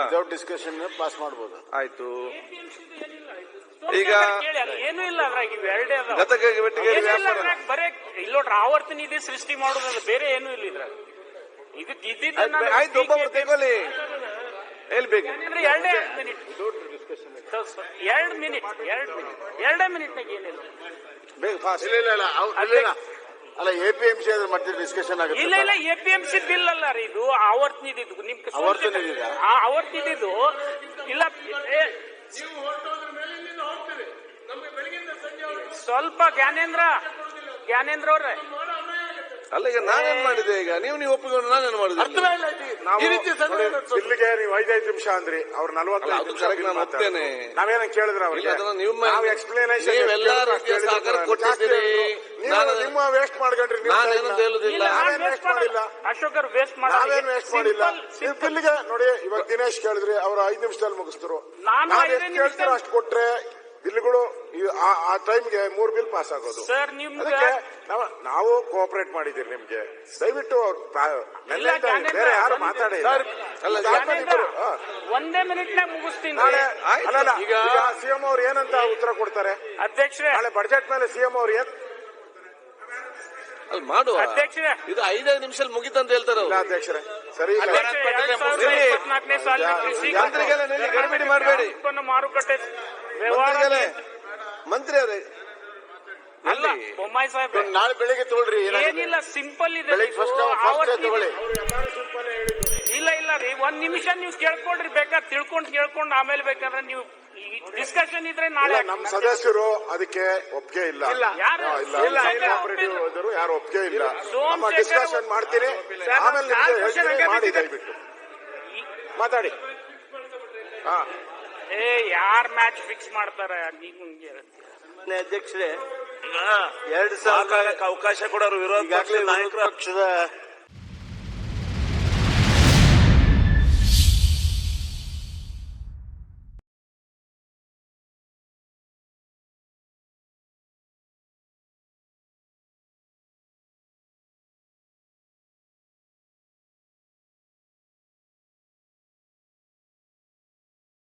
Without discussion pass ಮಾಡಬಹುದು ಆಯ್ತು. ಈಗ ಏನೂ ಏನು ಇಲ್ಲ ಅದ್ರಾಗ ಇವ್ ಎರಡೇ ಅದಾವ. ಗತಕ ವ್ಯಾಪಾರ ಬರೇ ಇಲ್ಲ ನೋಡ್ರಿ ಆವರ್ತನ ಇದೆ ಸೃಷ್ಟಿ ಮಾಡೋದಲ್ಲ ಬೇರೆ ಏನು ಇಲ್ಲ ಇದ್ರಾಗ. ಇದಕ್ ಇದ್ದಿದ್ದ ಆಯ್ತು ಒಬ್ಬೊಬ್ರು ತಗೊಳ್ಳಿ. ಹೇಳ್ಬೇಕು. ಅಂದ್ರೆ ಎರಡೇ ಮಿನಿಟ್. ಎರಡ್ ಮಿನಿಟ್ ಎರಡ್ ಮಿನಿಟ್ ಎರಡೇ ಮಿನಿಟ್ನಾಗ ಏನಿಲ್ಲ. ಬೇಗ ಫಾಸ್ಟ್ ಇಲ್ಲ ಇಲ್ಲ, ಇಲ್ಲ. ಅಲ್ಲ ಎ ಪಿ ಎಂ ಸಿ ಅದ್ರ ಮತ್ತೆ ಡಿಸ್ಕಷನ್ ಆಗುತ್ತೆ. ಇಲ್ಲ ಇಲ್ಲ A P M C bill ಅಲ್ಲ ರೀ ಇದು. ಆವರ್ತ ನಿಧಿ ನಿಮ್ ಸ್ವಂತ- ನಿಧಿ ನಿಧಿದ? ಆ, ಆವರ್ತ ನಿಧಿದು ಇಲ್ಲ ಏ, ಸ್ವಲ್ಪ ಜ್ಞಾನೇಂದ್ರ ಜ್ಞಾನೇಂದ್ರ ಅವ್ರೆ. ಅಲ್ಲ ಈಗ ನಾನೇನ್ ಮಾಡಿದೆ ಈಗ? ನೀವು ನೀವು ಒಪ್ಪಿಕೊಂಡು ನಾನೇನ್ ಮಾಡಿದೆ? ಅರ್ಥವೇ ಇಲ್ಲ ಇದು. ನಾವು- ಈ ರೀತಿ ನೀವು ಐದೈದು ನಿಮಿಷ ಅಂದ್ರಿ ಅವ್ರು ಅಲ್ಲ, ನಲ್ವತ್ತೈದು ಅದು ನಿಮಿಷ correct, ಬಿಲ್ ನಾನು ಮಾತಾಡ್ತಾರೆ. ಒಪ್ತೇನೆ. ನಾವೇನ ಕೇಳಿದ್ರ ಇಲ್ಲ, ಅವ್ರಿಗೆ ಅದನ್ನ ನಿಮ್ಮ- ನಾವು ನೀವು ಎಲ್ಲಾ ರೀತಿಯ ಸಹಕಾರ ಕೊಟ್ಟಿದ್ದೀರಿ. ನಿಮ್ಮ ವೇಸ್ಟ್ ಮಾಡ್ಕೊಂಡ್ರಿ ನೀವು ನಾನೇನಂತ time ನ. ನಾನ್ ನಾವೇನ್ waste ಮಾಡಿಲ್ಲ. ಅಶೋಕರ್ ವೇಸ್ಟ್ ಮಾಡ ನಾವೇನ್ ವೇಸ್ಟ್ ಮಾಡಿಲ್ಲ. ನೀವು ಬಿಲ್ಲಿಗೆ ನೋಡಿ ಇವಾಗ ದಿನೇಶ್ ಕೇಳಿದ್ರಿ ಅವ್ರು ಐದು ನಿಮಿಷದಲ್ಲಿ ಮುಗಿಸ್ತರು ನಾನು ನಾವ್ ಐದೇ ಎಷ್ಟು ಕೇಳ್ತೀರೋ ನಿಮಿಷದಲ್ಲಿ- ಅಷ್ಟು ಕೊಟ್ರೆ ಬಿಲ್ಗಳು ಈ- ಆ- ಆ ಟೈಮ್ಗೆ ಮೂರ್ ಬಿಲ್ ಪಾಸ್ ಆಗೋದು. ಸರ್ ನಿಮ್ಗೆ ಅದಕ್ಕೆ ನಾವು- ನಾವು ಕೋಆಪರೇಟ್ ಮಾಡಿದ್ದೀರಿ ನಿಮ್ಗೆ. ದಯವಿಟ್ಟು ಅವ್ರು ಜ್ಞಾನೇಂದ್ರ, ಬೇರೆ ಯಾರು ಒಂದು- ಮಾತಾಡಿ ಅಲ್ಲ, ಜ್ಞಾನೇಂದ್ರ, ಒಂದೇ ಮಿನಿಟ್ ಮುಗಿಸ್ತೀನಿ. ನಾಳೆ ಆಯ್ತು. ಅಲ್ಲಲ್ಲ ಈಗ- ಈಗ ಸಿಎಂ ಅವ್ರು ಏನಂತ ಉತ್ತರ ಕೊಡ್ತಾರೆ? ಅಧ್ಯಕ್ಷರೇ. ನಾಳೆ ಬಜೆಟ್ ಮೇಲೆ ಸಿಎಂ ಅವ್ರು ಏನ್ ಅಲ್ಲಿ ಮಾಡುವ ಅಧ್ಯಕ್ಷರೇ. ಇದು ಐದೈದು ನಿಮಿಷದಲ್ಲಿ ಮುಗಿತಂತ ಹೇಳ್ತಾರೆ ಇಲ್ಲ ಅವ್ರು. ಅಧ್ಯಕ್ಷರೇ ಸರಿ ಇಲ್ಲ. ಇಪ್ಪತ್ನಾಲ್ಕನೇ ಸಾಲಿನ ಕೃಷಿ ಮಂತ್ರಿಗಳೇ ನಿಲ್ಲಿ ಗಡಿಬಿಡಿ ಮಾಡಬೇಡಿ ಉತ್ಪನ್ನ ಮಾರುಕಟ್ಟೆ ವ್ಯವಹಾರ ಮಂತ್ರಿಗಳೇ ಮಂತ್ರಿ ಅವರೇ ಅಲ್ಲ ಬೊಮ್ಮಾಯಿ ಸಾಹೇಬ್ ನಾಳೆ ಬೆಳಿಗ್ಗೆ ತೊಗೊಳ್ರಿ ಏನಾಗಿದೆ? ಏನಿಲ್ಲ ಸಿಂಪಲ್ ಇದೆ ಬೆಳಿಗ್ಗೆ ಇದು. ಫಸ್ಟ್ ಫಸ್ಟ್ ಆವತ್ತಿನ- ತಗೊಳ್ಳಿ ಇಲ್ಲ ಇಲ್ಲ ರೀ ಒಂದ್ ನಿಮಿಷ ನೀವು ಕೇಳ್ಕೊಳ್ರಿ ಬೇಕಾದ್ರೆ ತಿಳ್ಕೊಂಡ್ ಕೇಳ್ಕೊಂಡ್ ಆಮೇಲೆ ಬೇಕಾದ್ರೆ ನೀವು ಡಿಸ್ಕಷನ್ ಇದ್ರೆ ನಾಳೆ ನಮ್ಮ ಸದಸ್ಯರು ಅದಕ್ಕೆ ಒಪ್ಪಿಗೆ ಇಲ್ಲ. ಯಾರು? ಇಲ್ಲ ಯಾರು ಒಪ್ಪಿಗೆ ಇಲ್ಲ. ನಮ್ಮ ಡಿಸ್ಕಷನ್ ಮಾಡ್ತೀನಿ. ಸರ್, ಆಮೇಲೆ ಮಾಡಿ ದಯವಿಟ್ಟು. ಮಾತಾಡಿ. ಹಾ. ಏ ಯಾರ್ ಮ್ಯಾಚ್ ಫಿಕ್ಸ್ ಮಾಡ್ತಾರೆ? ಅಧ್ಯಕ್ಷರೇ ಎರಡು ಮಾತಾಡಕ್ಕೆ ಅವಕಾಶ ಕೊಡೋರು ವಿರೋಧ ಪಕ್ಷದ